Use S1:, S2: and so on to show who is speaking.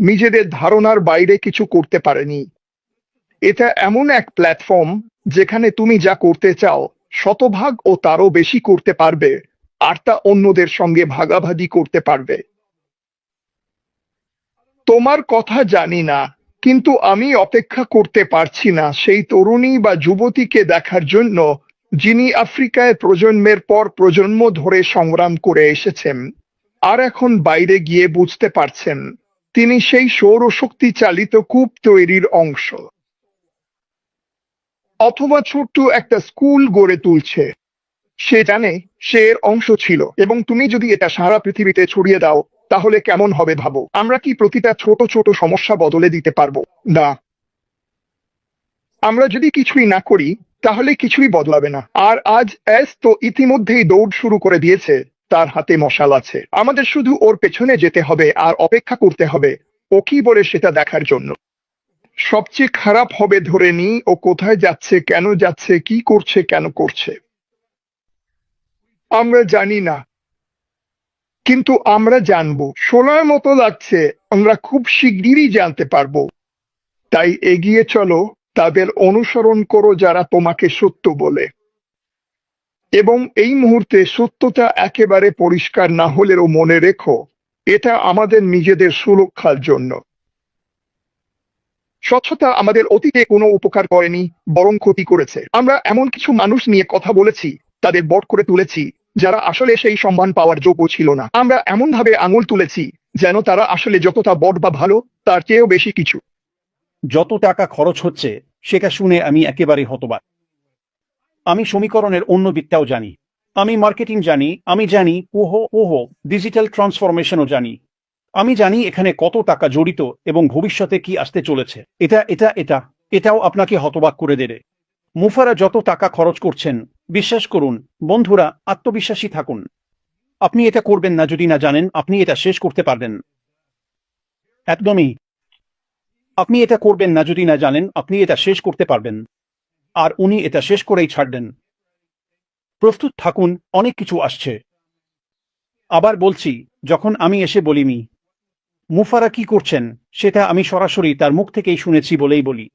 S1: নিজেদের ধারণার বাইরে কিছু করতে পারেনি। এটা এমন এক প্ল্যাটফর্ম যেখানে তুমি যা করতে চাও, শতভাগ ও তারও বেশি করতে পারবে, আর তা অন্যদের সঙ্গে ভাগাভাগি করতে পারবে। তোমার কথা জানি না, কিন্তু আমি অপেক্ষা করতে পারছি না সেই তরুণী বা যুবতীকে দেখার জন্য, যিনি আফ্রিকায় প্রজন্মের পর প্রজন্ম ধরে সংগ্রাম করে এসেছেন, আর এখন বাইরে গিয়ে বুঝতে পারছেন। তিনি সেই সৌরশক্তি চালিত কূপ তৈরির অংশ। অথবা ছোট্ট একটা স্কুল গড়ে তুলছে। সে জানে সে এর অংশ ছিল। এবং তুমি যদি এটা সারা পৃথিবীতে ছড়িয়ে দাও, তাহলে কেমন হবে ভাবো? আমরা কি প্রতিটা ছোট ছোট সমস্যা বদলে দিতে পারব? না। আমরা যদি কিছুই না করি, তাহলে কিছুই বদলাবে না। আর আজ এস তো ইতিমধ্যেই দৌড় শুরু করে দিয়েছে। তার হাতে মশাল আছে। আমাদের শুধু ওর পেছনে যেতে হবে আর অপেক্ষা করতে হবে। ও কি বলে সেটা দেখার জন্য। সবচেয়ে খারাপ হবে ধরে নি ও কোথায় যাচ্ছে, কেন যাচ্ছে, কি করছে, কেন করছে। আমরা জানি না। কিন্তু আমরা জানব। শোনার মতো লাগছে, আমরা খুব শিগগিরই জানতে পারব। তাই এগিয়ে চলো, তাদের অনুসরণ করো যারা তোমাকে সত্য বলে। এবং এই মুহূর্তে সত্যতা একেবারে পরিষ্কার না হলেও মনে রেখো, এটা আমাদের নিজেদের সুরক্ষার জন্য। স্বচ্ছতা আমাদের অতীতে কোনো উপকার করেনি, বরং ক্ষতি করেছে। আমরা এমন কিছু মানুষ নিয়ে কথা বলেছি, তাদের বট করে তুলেছি, যারা আসলে সেই সম্মান পাওয়ার যোগ্য ছিল না। আমরা এমন ভাবে আঙুল তুলেছি, যেন তারা আসলে যতটা বট বা ভালো, তার চেয়েও বেশি কিছু।
S2: যত টাকা খরচ হচ্ছে, সেটা শুনে আমি একেবারে হতবাক। আমি সমীকরণের অন্য বিদ্যাও জানি। আমি মার্কেটিং জানি, আমি জানি, ওহো ওহো, ডিজিটাল ট্রান্সফরমেশনও জানি। আমি জানি এখানে কত টাকা জড়িত এবং ভবিষ্যতে কি আসতে চলেছে। এটা এটা এটা, এটাও আপনাকে হতবাক করে দেবে। মুফারা যত টাকা খরচ করছেন, বিশ্বাস করুন, বন্ধুরা, আত্মবিশ্বাসী থাকুন। আপনি এটা করবেন না যদি না জানেন, আপনি এটা শেষ করতে পারবেন। একদমই। আপনি এটা করবেন না যদি না জানেন, আপনি এটা শেষ করতে পারবেন। আর উনি এটা শেষ করেই ছাড়লেন। প্রস্তুত থাকুন, অনেক কিছু আসছে। আবার বলছি, যখন আমি এসে বলিমি, মুফারা কি করছেন? সেটা আমি সরাসরি তার মুখ থেকেই শুনেছি বলেই বলি।